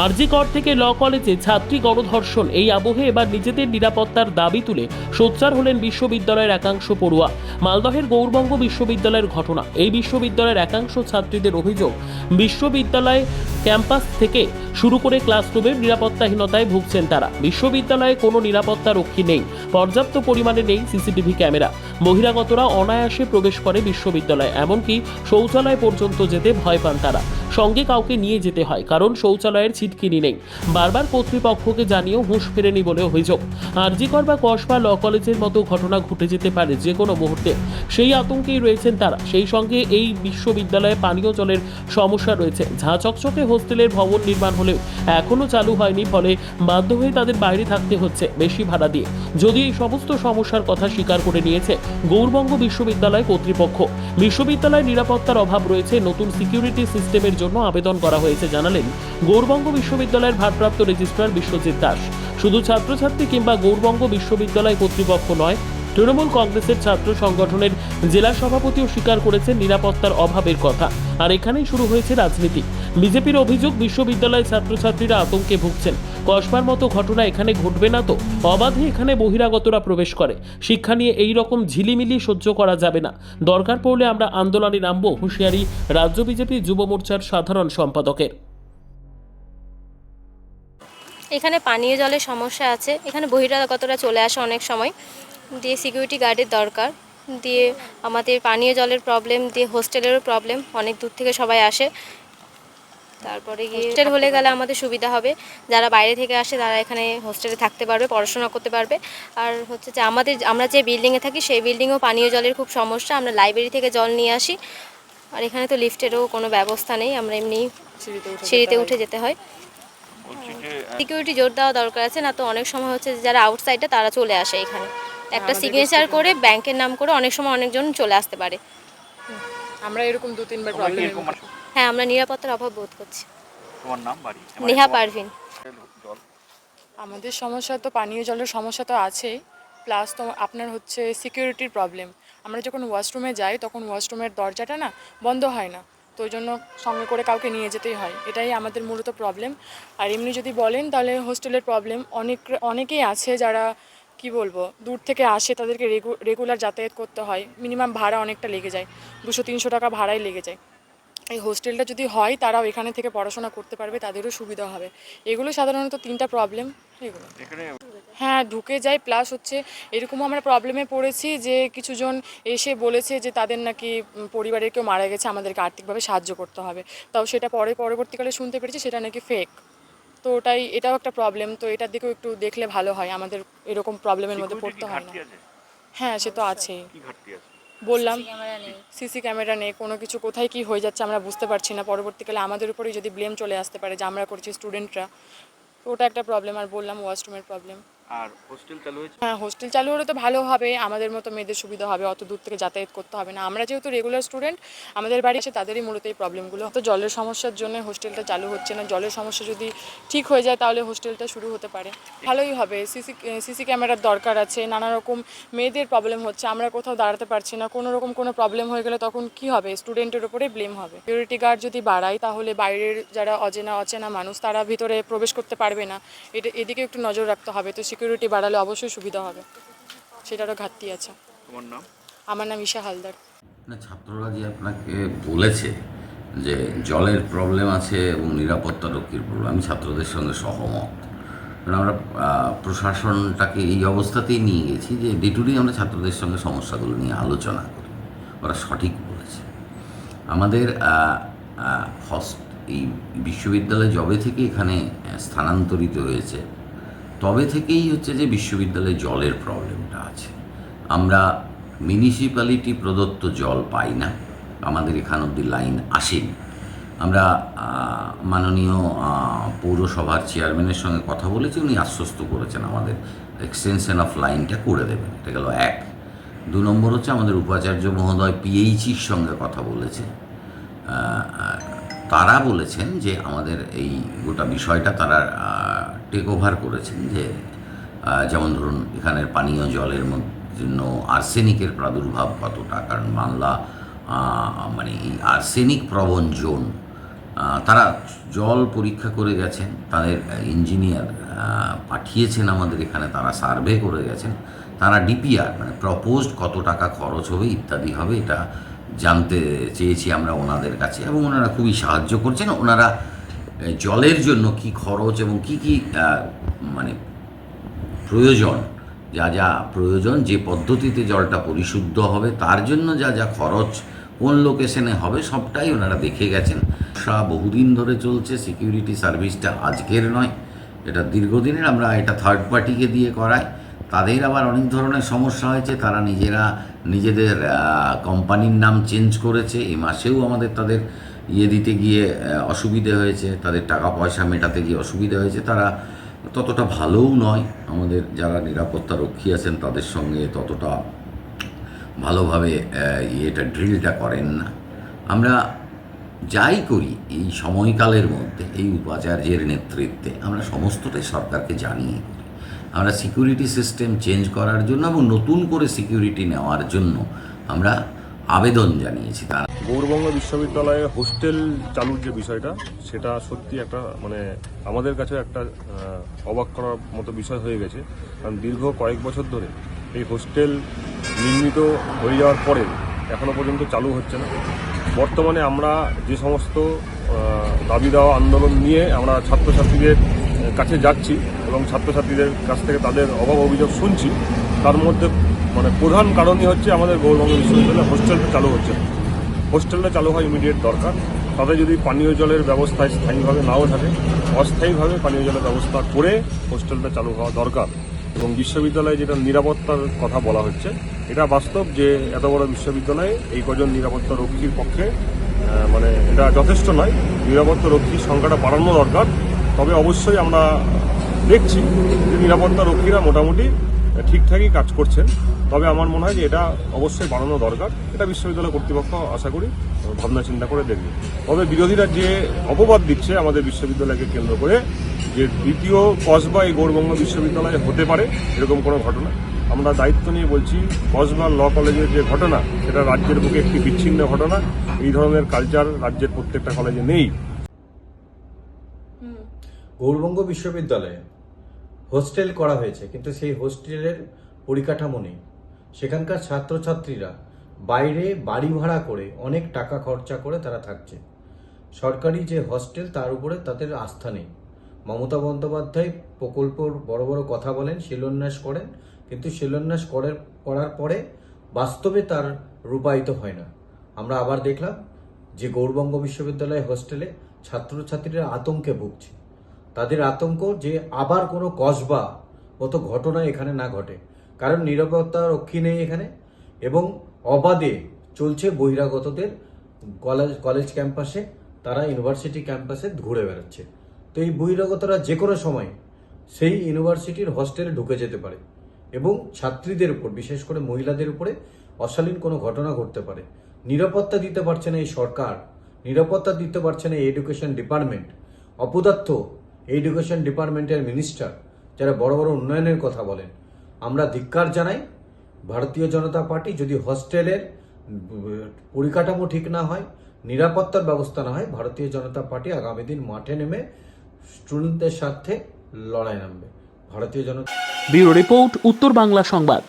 আরজি কর থেকে ল কলেজে ছাত্রী গণধর্ষণ। এই আবহে এবার নিজেদের নিরাপত্তার দাবি তুলে সোচ্চার হলেন বিশ্ববিদ্যালয়ের একাংশ পড়ুয়া। মালদহের গৌরবঙ্গ বিশ্ববিদ্যালয়ের ঘটনা। এই বিশ্ববিদ্যালয়ের একাংশ ছাত্রীদের অভিযোগ, বিশ্ববিদ্যালয় ক্যাম্পাস থেকে শুরু করে ক্লাসরুমের নিরাপত্তাহীনতায় ভুগছেন তারা। বিশ্ববিদ্যালয়ে কোনো নিরাপত্তা রক্ষী নেই। পর্যাপ্ত পরিমাণে নেই সিসিটিভি ক্যামেরা। বহিরাগতরা অনায়াসে প্রবেশ করে বিশ্ববিদ্যালয়ে, এমনকি শৌচালয় পর্যন্ত যেতে ভয় পান তারা। সঙ্গে কাউকে নিয়ে যেতে হয়, কারণ শৌচালয়ের ছিটকিনি নেই। বারবার কর্তৃপক্ষকে জানিয়েও হুঁশ ফেরেনি বলে অভিযোগ। আরজিকর বা কসবা ল কলেজের মতো ঘটনা ঘটে যেতে পারে যে কোনো মুহূর্তে। সেই আতঙ্কেই রয়েছেন তারা। সেই সঙ্গে এই বিশ্ববিদ্যালয়ে পানীয় জলের সমস্যা রয়েছে। ঝাঁ চকচকে হোস্টেলের ভবন নির্মাণ হলেও এখনও চালু হয়নি, ফলে বাধ্য হয়ে তাদের বাইরে থাকতে হচ্ছে বেশি ভাড়া দিয়ে। যদি এই সমস্ত সমস্যার কথা স্বীকার করে নিয়েছে গৌরবঙ্গ বিশ্ববিদ্যালয় কর্তৃপক্ষ। বিশ্ববিদ্যালয়ের নিরাপত্তার অভাব রয়েছে, নতুন সিকিউরিটি সিস্টেমের জন্য আবেদন করা হয়েছে, জানালেন গৌরবঙ্গ বিশ্ববিদ্যালয়ের ভারপ্রাপ্ত রেজিস্ট্রার বিশ্বজিৎ দাস। শুধু ছাত্রছাত্রী কিংবা গৌরবঙ্গ বিশ্ববিদ্যালয় কর্তৃপক্ষ নয়, তৃণমূল কংগ্রেসের ছাত্র সংগঠনের জেলা সভাপতিও স্বীকার করেছেন নিরাপত্তার অভাবের কথা। আর এখানেই শুরু হয়েছে রাজনীতি। বিজেপির অভিযোগ, বিশ্ববিদ্যালয়ের ছাত্রছাত্রীরা আতঙ্কে ভুগছেন। কসবার মতো ঘটনা এখানে ঘটবে না তো? অবাধে এখানে বহিরাগতরা প্রবেশ করে। শিক্ষা নিয়ে এই রকম ঝিলিমিলি সহ্য করা যাবে না। দরকার পড়লে আমরা আন্দোলনে নামব, হুঁশিয়ারি রাজ্য বিজেপি যুব মোর্চার সাধারণ সম্পাদকের। এখানে পানীয় জলের সমস্যা আছে। এখানে বহিরাগতরা চলে আসে অনেক সময়। দিয়ে সিকিউরিটি গার্ডের দরকার। দিয়ে আমাদের পানীয় জলের প্রবলেম দিয়ে হোস্টেলেরও প্রবলেম অনেক দূর থেকে সবাই আসে। তারপরে গিয়ে হোস্টেল হলে গেলে আমাদের সুবিধা হবে। যারা বাইরে থেকে আসে তারা এখানে হোস্টেলে থাকতে পারবে পড়াশোনা করতে পারবে। আর হচ্ছে যে আমাদের আমরা যে বিল্ডিংয়ে থাকি সেই বিল্ডিংয়েও পানীয় জলের খুব সমস্যা। আমরা লাইব্রেরি থেকে জল নিয়ে আসি। আর এখানে তো লিফটেরও কোনো ব্যবস্থা নেই। আমরা এমনি সিঁড়িতে উঠে যেতে হয়। সিকিউরিটি জোর দেওয়া দরকার আছে। না তো অনেক সময় হচ্ছে যারা আউটসাইডে তারা চলে আসে এখানে। একটা সিগনেচার করে ব্যাংকের নাম করে অনেক সময় অনেকজন চলে আসতে পারে। আমরা এরকম দু তিনবার প্রবলেম হ্যাঁ আমরা নিরাপত্তার অভাব বোধ করছি। তোমার নাম বাড়ি? নেহা পারভিন। আমাদের সমস্যা তো পানীয় জলের সমস্যা তো আছেই। প্লাস তো আপনার হচ্ছে সিকিউরিটির প্রবলেম আমরা যখন ওয়াশরুমে যাই তখন ওয়াশরুমের দরজাটা না বন্ধ হয় না। তো ওই জন্য সঙ্গে করে কাউকে নিয়ে যেতেই হয়। এটাই আমাদের মূলত প্রবলেম আর এমনি যদি বলেন তাহলে হোস্টেলের প্রবলেম অনেক অনেকেই আছে যারা কি বলব দূর থেকে আসে তাদেরকে রেগুলার যাতায়াত করতে হয়। মিনিমাম ভাড়া অনেকটা লেগে যায়। দুশো তিনশো টাকা ভাড়াই লেগে যায়। এই হোস্টেলটা যদি হয় তারাও এখানে থেকে পড়াশোনা করতে পারবে তাদেরও সুবিধা হবে। এগুলো সাধারণত তিনটা প্রবলেম এগুলো। হ্যাঁ ঢুকে যায় প্লাস হচ্ছে এরকমও আমরা প্রবলেমে পড়েছি যে কিছুজন এসে বলেছে যে তাদের নাকি পরিবারের কেউ মারা গেছে আমাদেরকে আর্থিকভাবে সাহায্য করতে হবে। তাও সেটা পরে পরবর্তীকালে শুনতে পেরেছি সেটা নাকি ফেক তো ওটাই এটাও একটা প্রবলেম তো এটার দিকেও একটু দেখলে ভালো হয় আমাদের এরকম প্রবলেমের মধ্যে পড়তে হয় না। হ্যাঁ সে তো আছেই। ঘাটতি আছে? বললাম সিসি ক্যামেরা নেই। কোনো কিছু কোথায় কি হয়ে যাচ্ছে আমরা বুঝতে পারছি না। পরবর্তীকালে আমাদের উপরেই যদি ব্লেম চলে আসতে পারে যে আমরা করছি স্টুডেন্টরা তো ওটা একটা প্রবলেম আর বললাম ওয়াশরুমের প্রবলেম আর হোস্টেল চালু হয়েছে? হ্যাঁ হোস্টেল চালু হলে তো ভালো হবে, আমাদের মতো মেয়েদের সুবিধা হবে, অত দূর থেকে যাতায়াত করতে হবে না। আমরা যেহেতু রেগুলার স্টুডেন্ট আমাদের বাড়ি এসে তাদেরই মূলত এই প্রবলেমগুলো তো জলের সমস্যার জন্য হোস্টেলটা চালু হচ্ছে না। জলের সমস্যা যদি ঠিক হয়ে যায়, তাহলে হোস্টেলটা শুরু হতে পারে। ভালোই হবে। সিসি সিসি ক্যামেরার দরকার আছে নানা রকম মেয়েদের প্রবলেম হচ্ছে। আমরা কোথাও দাঁড়াতে পারছি না। কোনো রকম কোনো প্রবলেম হয়ে গেলে তখন কি হবে? স্টুডেন্টের উপরে ব্লেম হবে। সিকিউরিটি গার্ড যদি বাড়ায়, তাহলে বাইরের যারা অচেনা অচেনা মানুষ, তারা ভিতরে প্রবেশ করতে পারবে না। এটা, এদিকে একটু নজর রাখতে হবে। তো সিকিউরিটি বাড়ালে অবশ্যই সুবিধা হবে। সেটারও ঘাটতি আছে। তোমার নাম? আমার নাম ঈশা হালদার। না ছাত্ররা যে আপনাকে বলেছে যে জলের প্রবলেম আছে এবং নিরাপত্তা রক্ষীর প্রবলেম আমি ছাত্রদের সঙ্গে সহমত। কারণ আমরা প্রশাসনটাকে এই অবস্থাতেই নিয়ে গেছি যে ডে টু ডে আমরা ছাত্রদের সঙ্গে সমস্যাগুলো নিয়ে আলোচনা করি। ওরা সঠিক বলেছে। আমাদের আহ, এই বিশ্ববিদ্যালয় জবে থেকে এখানে স্থানান্তরিত হয়েছে। তবে থেকেই হচ্ছে যে বিশ্ববিদ্যালয়ে জলের প্রবলেমটা আছে। আমরা মিউনিসিপ্যালিটি প্রদত্ত জল পাই না। আমাদের এখান অব্দি লাইন আসেনি। আমরা মাননীয় পৌরসভার চেয়ারম্যানের সঙ্গে কথা বলেছি, উনি আশ্বস্ত করেছেন আমাদের এক্সটেনশন অফ লাইনটা করে দেবেন। এটা গেল এক। দু নম্বর হচ্ছে আমাদের উপাচার্য মহোদয় পিএইচির সঙ্গে কথা বলেছে তারা বলেছেন যে আমাদের এই গোটা বিষয়টা তারা টেক ওভার করেছেন যে যেমন ধরুন এখানের পানীয় জলের জন্য আর্সেনিকের প্রাদুর্ভাব কতটা? কারণ বাংলা মানে এই আর্সেনিক প্রবণ জোন তারা জল পরীক্ষা করে গেছেন, তাদের ইঞ্জিনিয়ার পাঠিয়েছেন আমাদের এখানে, তারা সার্ভে করে গেছেন, তারা ডিপিআর মানে প্রপোজড কত টাকা খরচ হবে, ইত্যাদি হবে, এটা জানতে চেয়েছি আমরা ওনাদের কাছে। এবং ওনারা খুবই সাহায্য করছেন, ওনারা জলের জন্য কি খরচ এবং কি কি মানে প্রয়োজন, যা যা প্রয়োজন, যে পদ্ধতিতে জলটা পরিশুদ্ধ হবে, তার জন্য যা যা খরচ, কোন লোকেশনে হবে, সবটাই ওনারা দেখে গেছেন। সা বহুদিন ধরে চলছে সিকিউরিটি সার্ভিসটা আজকের নয়, এটা দীর্ঘদিনের, আমরা এটা থার্ড পার্টিকে দিয়ে করাই। তাদের আবার অনেক ধরনের সমস্যা হয়েছে, তারা নিজেরা, নিজেদের কোম্পানির নাম চেঞ্জ করেছে, এ মাসেও আমাদের তাদের ইয়ে দিতে গিয়ে অসুবিধে হয়েছে, তাদের টাকা পয়সা মেটাতে গিয়ে অসুবিধা হয়েছে, তারা ততটা ভালোও নয়। আমাদের যারা নিরাপত্তা রক্ষী আছেন, তাদের সঙ্গে ততটা ভালোভাবে ইয়েটা, ড্রিলটা করেন না। আমরা যাই করি এই সময়কালের মধ্যে, এই উপাচার্যের নেতৃত্বে, আমরা সমস্তটাই সরকারকে জানিয়ে করি। আমরা সিকিউরিটি সিস্টেম চেঞ্জ করার জন্য এবং নতুন করে সিকিউরিটি নেওয়ার জন্য আমরা আবেদন জানিয়েছি তারা। গৌরবঙ্গ বিশ্ববিদ্যালয়ে হোস্টেল চালুর যে বিষয়টা, সেটা সত্যি একটা মানে আমাদের কাছে একটা অবাক করার মতো বিষয় হয়ে গেছে। কারণ দীর্ঘ কয়েক বছর ধরে এই হোস্টেল নির্মিত হয়ে যাওয়ার পরে এখনও পর্যন্ত চালু হচ্ছে না। বর্তমানে আমরা যে সমস্ত দাবি দেওয়া আন্দোলন নিয়ে আমরা ছাত্রছাত্রীদের কাছে যাচ্ছি এবং ছাত্রছাত্রীদের কাছ থেকে তাদের অভাব অভিযোগ শুনছি, তার মধ্যে মানে প্রধান কারণই হচ্ছে আমাদের গৌরবঙ্গ বিশ্ববিদ্যালয়ে হোস্টেলটা চালু হচ্ছে। হোস্টেলটা চালু হয় ইমিডিয়েট দরকার। তাতে যদি পানীয় জলের ব্যবস্থা স্থায়ীভাবে নাও থাকে, অস্থায়ীভাবে পানীয় জলের ব্যবস্থা করে হোস্টেলটা চালু হওয়া দরকার এবং বিশ্ববিদ্যালয়ে যেটা নিরাপত্তার কথা বলা হচ্ছে, এটা বাস্তব যে এত বড় বিশ্ববিদ্যালয়ে এই কজন নিরাপত্তা রক্ষীর পক্ষে মানে এটা যথেষ্ট নয়। নিরাপত্তা রক্ষীর সংখ্যাটা বাড়ানো দরকার। তবে অবশ্যই আমরা দেখছি যে নিরাপত্তা রক্ষীরা মোটামুটি ঠিকঠাকই কাজ করছেন। তবে আমার মনে হয় যে এটা অবশ্যই বাড়ানো দরকার। এটা বিশ্ববিদ্যালয় কর্তৃপক্ষ আশা করি ভাবনা চিন্তা করে দেখবে। তবে বিরোধীরা যে অপবাদ দিচ্ছে আমাদের বিশ্ববিদ্যালয়কে কেন্দ্র করে যে দ্বিতীয় কসবা এই গৌরবঙ্গ বিশ্ববিদ্যালয়ে হতে পারে এরকম কোনো ঘটনা। আমরা দায়িত্ব নিয়ে বলছি কসবা ল কলেজের যে ঘটনা সেটা রাজ্যের বুকে একটি বিচ্ছিন্ন ঘটনা। এই ধরনের কালচার রাজ্যের প্রত্যেকটা কলেজে নেই। গৌরবঙ্গ বিশ্ববিদ্যালয়ে হোস্টেল করা হয়েছে কিন্তু সেই হোস্টেলের পরিকাঠামো নেই। সেখানকার ছাত্রছাত্রীরা বাইরে বাড়ি ভাড়া করে অনেক টাকা খরচা করে তারা থাকছে। সরকারি যে হস্টেল, তার উপরে তাদের আস্থা নেই। মমতা বন্দ্যোপাধ্যায় প্রকল্পর বড় বড় কথা বলেন, শিলান্যাস করেন, কিন্তু শিলান্যাস করার করার পরে বাস্তবে তার রূপায়িত হয় না। আমরা আবার দেখলাম যে গৌরবঙ্গ বিশ্ববিদ্যালয় হোস্টেলে ছাত্রছাত্রীরা আতঙ্কে ভুগছে। তাদের আতঙ্ক যে আবার কোনো কসবা মতো ঘটনা এখানে না ঘটে। কারণ নিরাপত্তা রক্ষী নেই এখানে, এবং অবাধে চলছে বহিরাগতদের কলেজ কলেজ ক্যাম্পাসে তারা ইউনিভার্সিটি ক্যাম্পাসে ঘুরে বেড়াচ্ছে। তো এই বহিরাগতরা যে কোনো সময় সেই ইউনিভার্সিটির হস্টেলে ঢুকে যেতে পারে, এবং ছাত্রীদের উপর, বিশেষ করে মহিলাদের উপরে অশালীন কোনো ঘটনা ঘটতে পারে। নিরাপত্তা দিতে পারছে না এই সরকার, নিরাপত্তা দিতে পারছে না এই এডুকেশন ডিপার্টমেন্ট অপদার্থ এডুকেশন ডিপার্টমেন্টের মিনিস্টার যারা বড় বড় উন্নয়নের কথা বলেন। আমরা ধিক্কার জানাই। ভারতীয় জনতা পার্টি যদি হস্টেলের পরিকাঠামো ঠিক না হয়, নিরাপত্তার ব্যবস্থা না হয়, ভারতীয় জনতা পার্টি আগামী দিন মাঠে নেমে স্টুডেন্টদের সাথে লড়াই নামবে। ভারতীয় জনতা ব্যুরো রিপোর্ট, উত্তর বাংলা সংবাদ।